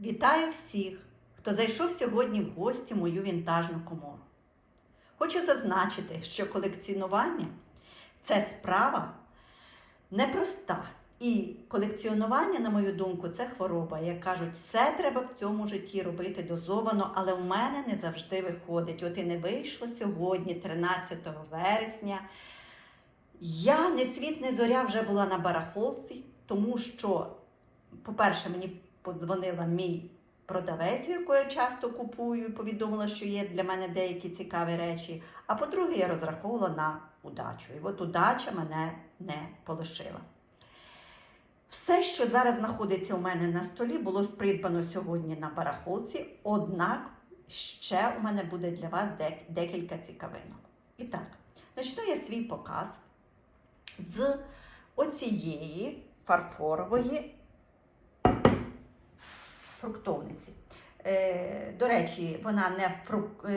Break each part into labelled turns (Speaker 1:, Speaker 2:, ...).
Speaker 1: Вітаю всіх, хто зайшов сьогодні в гості в мою вінтажну комору. Хочу зазначити, що колекціонування це справа непроста. І колекціонування, на мою думку, це хвороба. Як кажуть, все треба в цьому житті робити дозовано, але в мене не завжди виходить. От і не вийшло сьогодні, 13 вересня. Я не світ, не зоря вже була на барахолці, тому що, по-перше, мені подзвонила мій продавець, яку я часто купую, і повідомила, що є для мене деякі цікаві речі. А по-друге, я розраховувала на удачу. І от удача мене не полишила. Все, що зараз знаходиться у мене на столі, було придбано сьогодні на барахолці, однак ще у мене буде для вас дек- декілька цікавинок. І так, почну я свій показ з оцієї фарфорової фруктовниці. Е, До речі, вона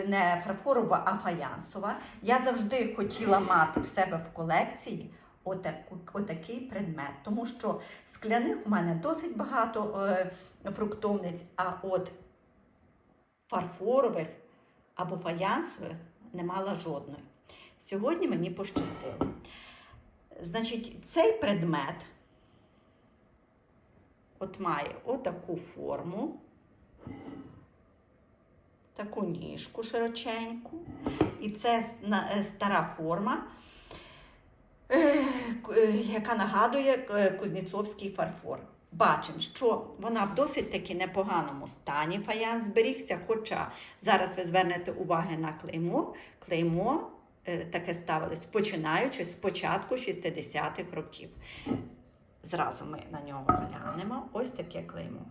Speaker 1: не, фарфорова, а фаянсова. Я завжди хотіла мати в себе в колекції отакий предмет, тому що скляних у мене досить багато е, фруктовниць, а от фарфорових або фаянсових не мала жодної. Сьогодні мені пощастило. Значить, цей предмет от має отаку форму, таку ніжку широченьку. І це е, стара форма, е, е, яка нагадує кузнєцовський фарфор. Бачимо, що вона в досить таки непоганому стані фаянс зберігся. Хоча зараз ви звернете увагу на клеймо. Клеймо таке ставилось починаючи з початку 60-х років. Зразу ми на нього глянемо. Ось таке клеймо.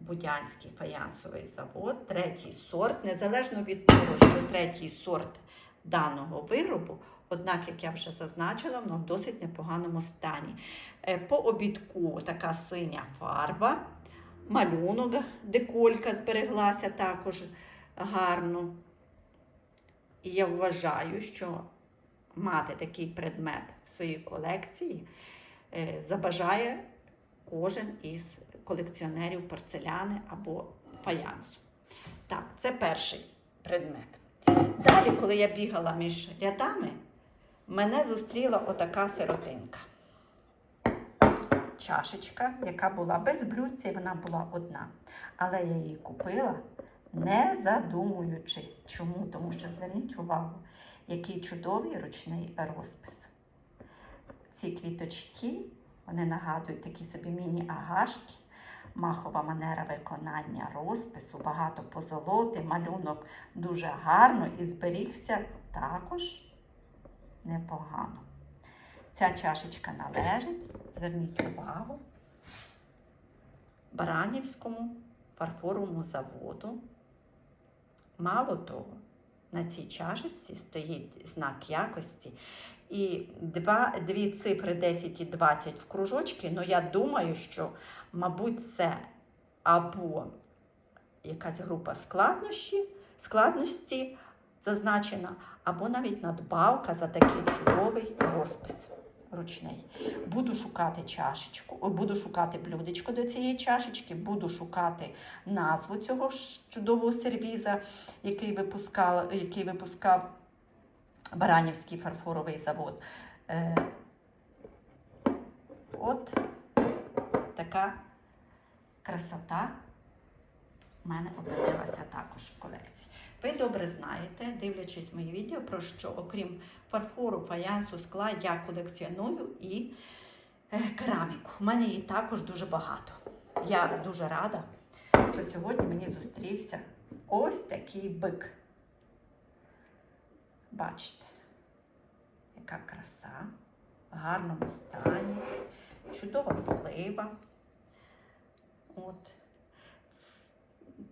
Speaker 1: Будянський фаянсовий завод, третій сорт, незалежно від того, що третій сорт даного виробу, однак, як я вже зазначила, воно в досить непоганому стані. Е, По обідку така синя фарба, малюнок, деколька збереглася також гарно. І я вважаю, що мати такий предмет в своїй колекції е, забажає кожен із колекціонерів порцеляни або фаянсу. Так, це перший предмет. Далі, коли я бігала між рядами, мене зустріла отака сиротинка. Чашечка, яка була без блюдця, і вона була одна. Але я її купила, не задумуючись. Чому? Тому що зверніть увагу, який чудовий ручний розпис. Ці квіточки, вони нагадують такі собі міні-агашки, махова манера виконання розпису, багато позолоти, малюнок дуже гарно і зберігся також непогано. Ця чашечка належить, зверніть увагу, Баранівському фарфоровому заводу. Мало того, на цій чашечці стоїть знак якості. І два, дві цифри 10 і 20 в кружочки, ну я думаю, що, мабуть, це або якась група складнощі, складності зазначена, або навіть надбавка за такий чудовий розпис ручний. Буду шукати чашечку, буду шукати блюдечко до цієї чашечки, буду шукати назву цього чудового сервіза, який випускав, який випускав Баранівський фарфоровий завод. Е, от така красота в мене опинилася також в колекції. Ви добре знаєте, дивлячись мої відео, про що, окрім фарфору, фаянсу, скла, я колекціоную і е, кераміку. У мене її також дуже багато. Я дуже рада, що сьогодні мені зустрівся ось такий бик. Бачите, яка краса, в гарному стані, чудова полива. От.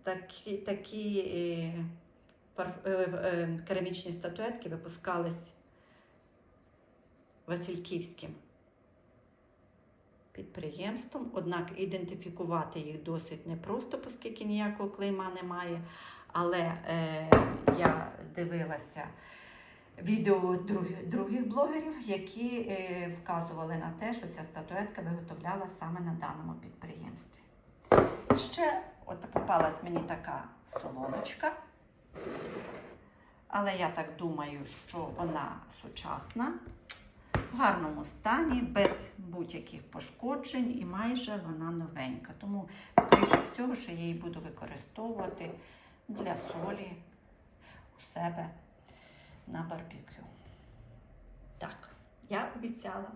Speaker 1: Такі, такі е, керамічні статуетки випускались Васильківським підприємством, однак ідентифікувати їх досить непросто, оскільки ніякого клейма немає. Але е, я дивилася відео других, других блогерів, які е, вказували на те, що ця статуетка виготовляла саме на даному підприємстві. ще от попалась мені така солоночка. Але я так думаю, що вона сучасна, в гарному стані, без будь-яких пошкоджень і майже вона новенька. Тому, скоріше всього, що я її буду використовувати для солі у себе на барбекю. Так, я обіцяла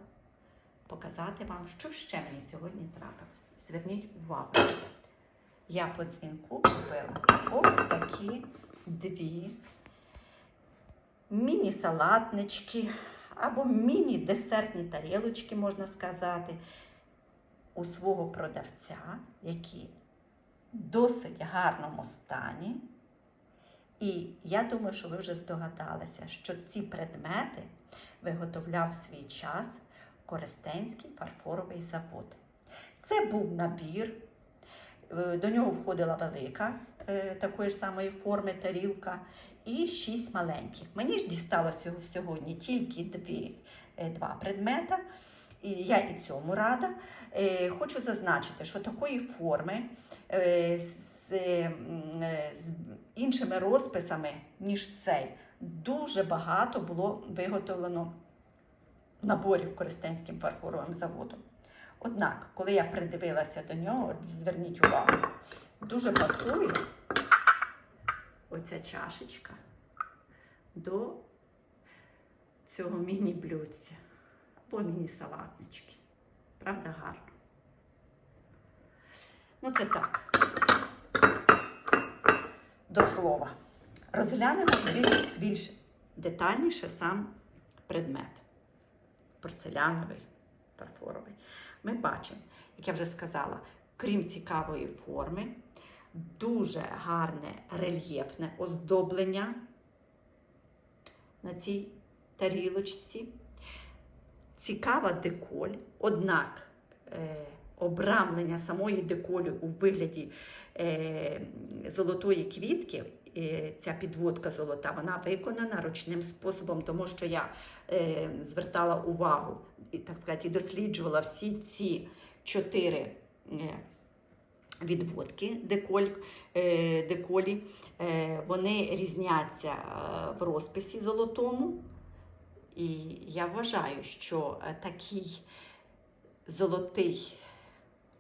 Speaker 1: показати вам, що ще мені сьогодні трапилось. Зверніть увагу. Я по дзвінку купила ось такі дві міні-салатнички або міні-десертні тарілочки, можна сказати, у свого продавця, які в досить гарному стані. І я думаю, що ви вже здогадалися, що ці предмети виготовляв свій час Коростенський фарфоровий завод. Це був набір, е, до нього входила велика такої ж самої форми тарілка і шість маленьких. Мені ж дісталося сьогодні тільки дві, е, два предмета. І я і цьому рада. Е, Хочу зазначити, що такої форми е, з, е, е, іншими розписами, ніж цей, дуже багато було виготовлено наборів Коростенським фарфоровим заводом. Однак, коли я придивилася до нього, зверніть увагу, дуже пасує оця чашечка до цього міні-блюдця або міні-салатнички. Правда, гарно. Ну, це так. До слова. Розглянемо більш, детальніше сам предмет. Порцеляновий, фарфоровий. Ми бачимо, як я вже сказала, крім цікавої форми, дуже гарне рельєфне оздоблення на цій тарілочці. Цікава деколь, однак е, обрамлення самої деколі у вигляді е, золотої квітки, е, ця підводка золота, вона виконана ручним способом, тому що я е, звертала увагу і так сказати, досліджувала всі ці чотири відводки деколь, е, деколі. Е, вони різняться е, в розписі золотому. І я вважаю, що е, такий золотий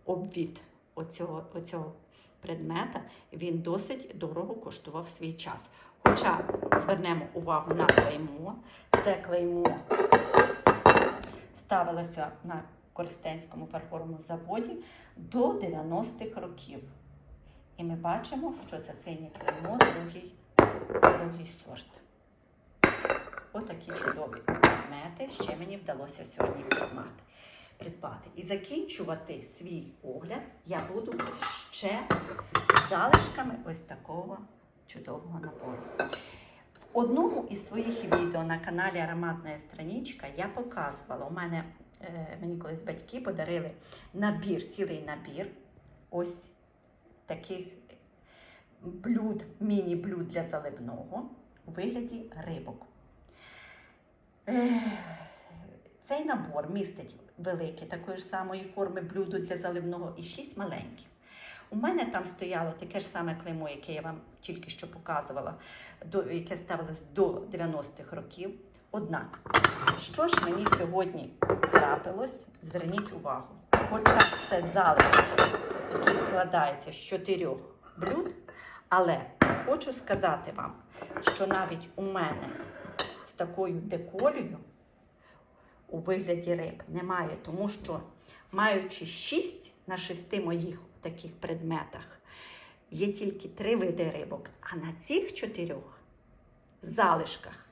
Speaker 1: обвід оцього, оцього предмета він досить дорого коштував свій час. Хоча звернемо увагу на клеймо, це клеймо ставилося на Коростенському фарфоровому заводі до 90-х років. І ми бачимо, що це синє клеймо, другий, другий сорт. Отакі чудові предмети ще мені вдалося сьогодні придбати. придбати. І закінчувати свій огляд я буду ще залишками ось такого чудового набору. В одному із своїх відео на каналі Ароматна Страничка я показувала, у мене мені колись батьки подарили набір, цілий набір ось таких блюд, міні-блюд для заливного у вигляді рибок. Цей набор містить велике такої ж самої форми блюдо для заливного і шість маленьких. У мене там стояло таке ж саме клеймо, яке я вам тільки що показувала, до, яке ставилось до 90-х років. Однак, що ж мені сьогодні трапилось, зверніть увагу. Хоча це залишок, який складається з чотирьох блюд, але хочу сказати вам, що навіть у мене з такою деколею у вигляді риб немає, тому що маючи 6 на 6 моїх таких предметах, є тільки три види рибок, а на цих чотирьох залишках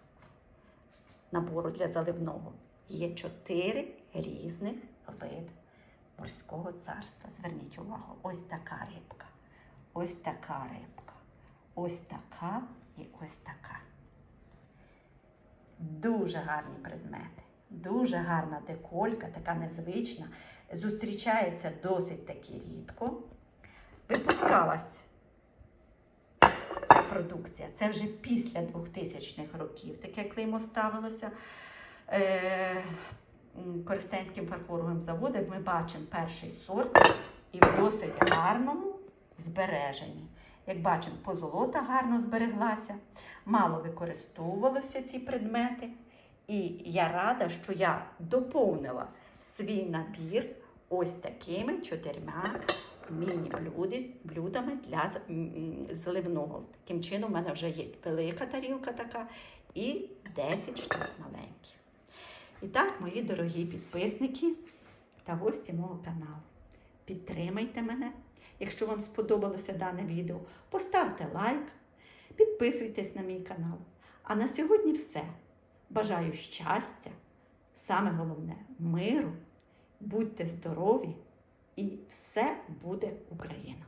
Speaker 1: набору для заливного є чотири різних вид морського царства. Зверніть увагу, ось така рибка, ось така рибка, ось така і ось така. Дуже гарні предмети. Дуже гарна деколька, така незвична. Зустрічається досить таки рідко. Випускалась продукція. Це вже після 2000-х років. Таке клеймо ставилося е, м, Коростенським фарфоровим заводом. Ми бачимо перший сорт і в досить гарному збережені. Як бачимо, позолота гарно збереглася, мало використовувалися ці предмети. І я рада, що я доповнила свій набір ось такими чотирма міні-блюдами для зливного. Таким чином, у мене вже є велика тарілка така і 10 штук маленьких. І так, мої дорогі підписники та гості мого каналу. Підтримайте мене, якщо вам сподобалося дане відео. Поставте лайк, підписуйтесь на мій канал. А на сьогодні все. Бажаю щастя, саме головне миру. Будьте здорові і все буде Україна!